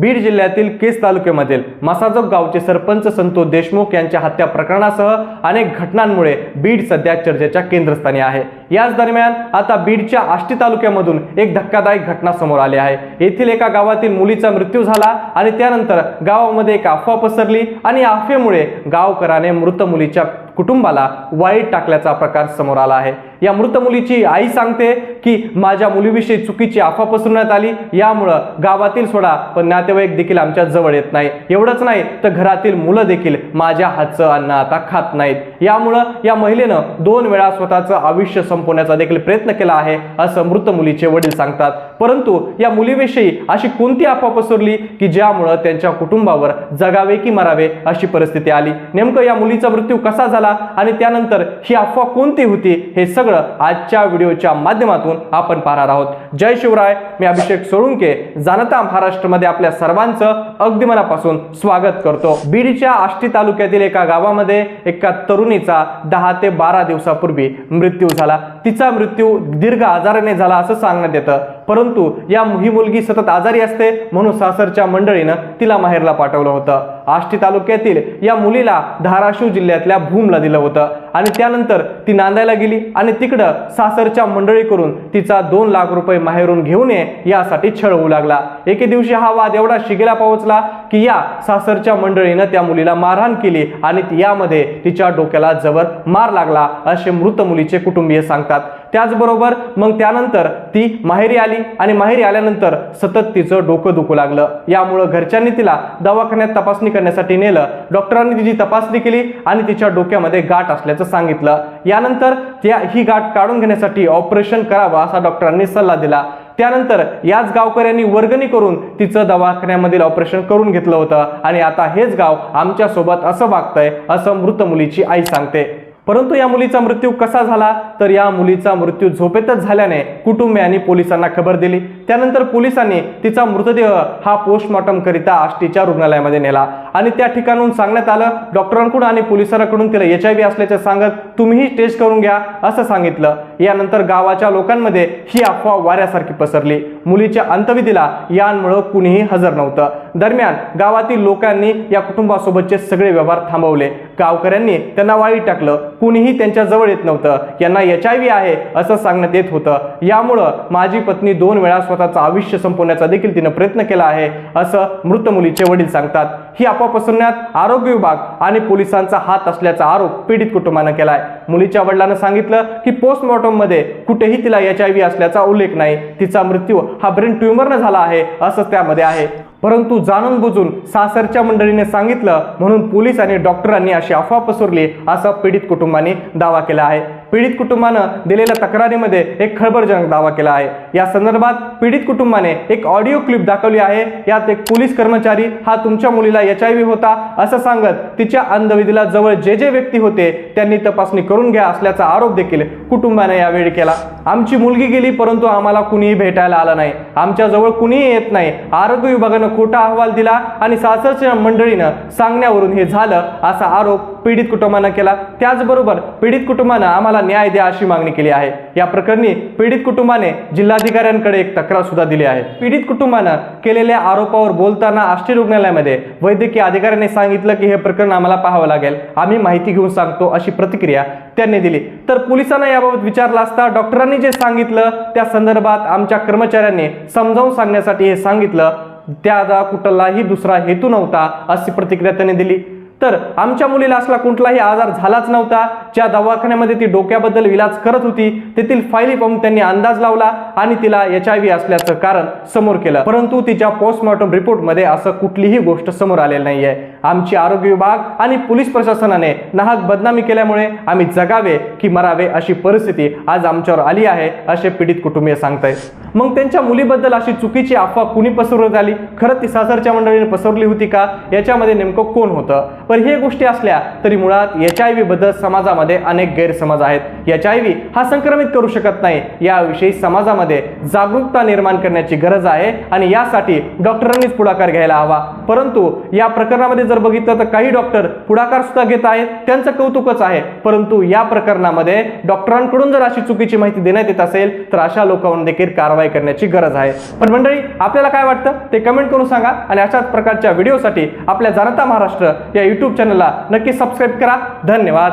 बीड जिल्ह्यातील केस तालुक्यामधील मसाजोग गावचे सरपंच संतोष देशमुख यांच्या हत्या प्रकरणासह अनेक घटनांमुळे बीड सध्या चर्चेच्या केंद्रस्थानी आहे. याच दरम्यान आता बीडच्या आष्टी तालुक्यामधून एक धक्कादायक घटना समोर आली आहे. येथील एका गावातील मुलीचा मृत्यू झाला आणि त्यानंतर गावामध्ये एक अफवा पसरली आणि अफवेमुळे गावकराने मृत मुलीच्या कुटुंबाला वाईट टाकल्याचा प्रकार समोर आला आहे. या मृत मुलीची आई सांगते की माझ्या मुलीविषयी चुकीची अफवा पसरवण्यात आली. यामुळं गावातील सोडा पण नातेवाईक देखील आमच्या जवळ येत नाही. एवढंच नाही तर घरातील मुलं देखील माझ्या हातचं अन्न आता खात नाहीत. यामुळं या महिलेनं दोन वेळा स्वतःचं आयुष्य संपवण्याचा देखील प्रयत्न केला आहे असं मृत मुलीचे वडील सांगतात. परंतु या मुलीविषयी अशी कोणती अफवा पसरली की ज्यामुळं त्यांच्या कुटुंबावर जगावे की मरावे अशी परिस्थिती आली? नेमकं या मुलीचा मृत्यू कसा झाला आणि त्यानंतर ही अफवा कोणती होती हे सगळं आजच्या व्हिडिओच्या माध्यमातून आपण पाहणार आहोत. जय शिवराय मी अभिषेक सोळुंके जाणता महाराष्ट्रमध्ये आपल्या सर्वांचं अगदी मनापासून स्वागत करतो. बीडच्या आष्टी तालुक्यातील एका गावामध्ये एका तरुणीचा दहा ते बारा दिवसापूर्वी मृत्यू झाला. तिचा मृत्यू दीर्घ आजाराने झाला असं सांगण्यात येतं. परंतु या ही मुलगी सतत आजारी असते म्हणून सासरच्या मंडळीनं तिला माहेरला पाठवलं होतं. आष्टी तालुक्यातील या मुलीला धाराशिव जिल्ह्यातल्या भूमला दिलं होतं. आणि त्यानंतर ती नांदायला गेली आणि तिकडं सासरच्या मंडळीकडून तिचा दोन लाख रुपये माहेरून घेऊन ये यासाठी छळ होऊ लागला. एके दिवशी हा वाद एवढा शिगेला पोहोचला की या सासरच्या मंडळीनं त्या मुलीला मारहाण केली आणि यामध्ये तिच्या डोक्याला जबर मार लागला असे मृत मुलीचे कुटुंबीय सांगतात. त्याचबरोबर मग त्यानंतर ती माहेरी आली आणि माहेरी आल्यानंतर सतत तिचं डोकं दुखू लागलं. यामुळं घरच्यांनी तिला दवाखान्यात तपासणी तपासणी करण्यासाठी नेलं. डॉक्टरांनी तिची तपासणी केली आणि तिच्या डोक्यामध्ये गाठ असल्याचं सांगितलं. यानंतर त्या ही गाठ काढून घेण्यासाठी ऑपरेशन करावं असा डॉक्टरांनी सल्ला दिला. त्यानंतर याच गावकऱ्यांनी वर्गणी करून तिचं दवाखान्यामधील ऑपरेशन करून घेतलं होतं. आणि आता हेच गाव आमच्यासोबत असं वागतंय असं मृत मुलीची आई सांगते. परंतु या मुलीचा मृत्यू कसा झाला? तर या मुलीचा मृत्यू झोपेतच झाल्याने कुटुंबियांनी पोलिसांना खबर दिली. त्यानंतर पोलिसांनी तिचा मृतदेह हा पोस्टमॉर्टमकरिता आष्टीच्या रुग्णालयामध्ये नेला. आणि त्या ठिकाणून सांगण्यात आलं डॉक्टरांकडून आणि पोलिसांकडून तिला एच आय व्ही असल्याचे सांगत तुम्हीही टेस्ट करून घ्या असं सांगितलं. यानंतर गावाच्या लोकांमध्ये ही अफवा वाऱ्यासारखी पसरली. मुलीच्या अंतविधीला यांमुळं कुणीही हजर नव्हतं. दरम्यान गावातील लोकांनी या कुटुंबासोबतचे सगळे व्यवहार थांबवले. गावकऱ्यांनी त्यांना वाळी टाकलं. कुणीही त्यांच्या जवळ येत नव्हतं. यांना एच आय व्ही आहे असं सांगण्यात येत होतं. यामुळं माझी पत्नी दोन वेळा स्वतःचं आयुष्य संपवण्याचा देखील तिनं प्रयत्न केला आहे असं मृत मुलीचे वडील सांगतात. ही अफवा पसरण्यात आरोग्य विभाग आणि पोलिसांचा हात असल्याचा आरोप पीडित कुटुंबानं केलाय. मुलीच्या वडिलांना सांगितलं की पोस्टमॉर्टममध्ये कुठेही तिला एच आय व्ही असल्याचा उल्लेख नाही. तिचा मृत्यू हा ब्रेन ट्युमरनं झाला आहे असं त्यामध्ये आहे. परंतु जाणून बुजून सासरच्या मंडळीने सांगितलं म्हणून पोलीस आणि डॉक्टरांनी अशी अफवा पसरली असा पीडित कुटुंबाने दावा केला आहे. पीडित कुटुंबानं दिलेल्या तक्रारीमध्ये एक खळबळजनक दावा केला आहे. या संदर्भात पीडित कुटुंबाने एक ऑडिओ क्लिप दाखवली आहे. यात एक पोलीस कर्मचारी हा तुमच्या मुलीला एच आय व्ही होता असं सांगत तिच्या अंधविधीला जवळ जे जे व्यक्ती होते त्यांनी तपासणी करून घ्या असल्याचा आरोप देखील कुटुंबाने यावेळी केला. आमची मुलगी गेली परंतु आम्हाला कुणीही भेटायला आलं नाही. आमच्याजवळ कुणीही येत नाही. आरोग्य विभागानं खोटा अहवाल दिला आणि सासरच्या मंडळीनं सांगण्यावरून हे झालं असा आरोप पीडित कुटुंबानं केला. त्याचबरोबर पीडित कुटुंबानं आम्हाला न्याय द्या अशी मागणी केली आहे. या प्रकरणी पीडित कुटुंबाने जिल्हाधिकाऱ्यांकडे एक तक्रार सुद्धा दिली आहे. पीडित कुटुंबानं केलेल्या आरोपावर बोलताना आष्टी रुग्णालयामध्ये वैद्यकीय अधिकाऱ्यांनी सांगितलं की हे प्रकरण आम्हाला पाहावं लागेल. आम्ही माहिती घेऊन सांगतो अशी प्रतिक्रिया त्यांनी दिली. तर पोलिसांना याबाबत विचारला असता डॉक्टरांनी जे सांगितलं त्या संदर्भात आमच्या कर्मचाऱ्यांनी समजावून सांगण्यासाठी हे सांगितलं. त्याचा कुठलाही दुसरा हेतू नव्हता अशी प्रतिक्रिया त्यांनी दिली. तर आमच्या मुलीला असला कुठलाही आजार झालाच नव्हता. ज्या दवाखान्यामध्ये ती डोक्याबद्दल इलाज करत होती तेथील फायली पाहून त्यांनी अंदाज लावला आणि तिला एच आय व्ही असल्याचं कारण समोर केलं. परंतु तिच्या पोस्टमॉर्टम रिपोर्टमध्ये असं कुठलीही गोष्ट समोर आलेली आहे आमची आरोग्य विभाग आणि पोलीस प्रशासनाने नाहक बदनामी केल्यामुळे आम्ही जगावे की मरावे अशी परिस्थिती आज आमच्यावर आली आहे असे पीडित कुटुंबीय सांगतायत. मग त्यांच्या मुलीबद्दल अशी चुकीची अफवा कुणी पसरवण्यात आली खरं ती सासरच्या मंडळीने पसरली होती का? याच्यामध्ये नेमकं कोण होतं? पण हे गोष्टी असल्या तरी मुळात एच आय व्ही बद्दल समाजामध्ये अनेक गैरसमज आहेत. एच आय व्ही हा संक्रमित करू शकत नाही. याविषयी समाजामध्ये जागरूकता निर्माण करण्याची गरज आहे आणि यासाठी डॉक्टरांनीच पुढाकार घ्यायला हवा. परंतु या प्रकरणामध्ये जर बघितलं तर काही डॉक्टर पुढाकार सुद्धा घेत आहेत त्यांचं कौतुकच आहे. परंतु या प्रकरणामध्ये डॉक्टरांकडून जर अशी चुकीची माहिती देण्यात येत असेल तर अशा लोकांवर देखील कारवाई करण्याची गरज आहे. पण मंडळी आपल्याला काय वाटतं? ते कमेंट करून सांगा आणि अशाच प्रकारच्या व्हिडिओसाठी आपल्या जनता महाराष्ट्र या यूट्यूब चॅनलला नक्की सबस्क्राईब करा. धन्यवाद.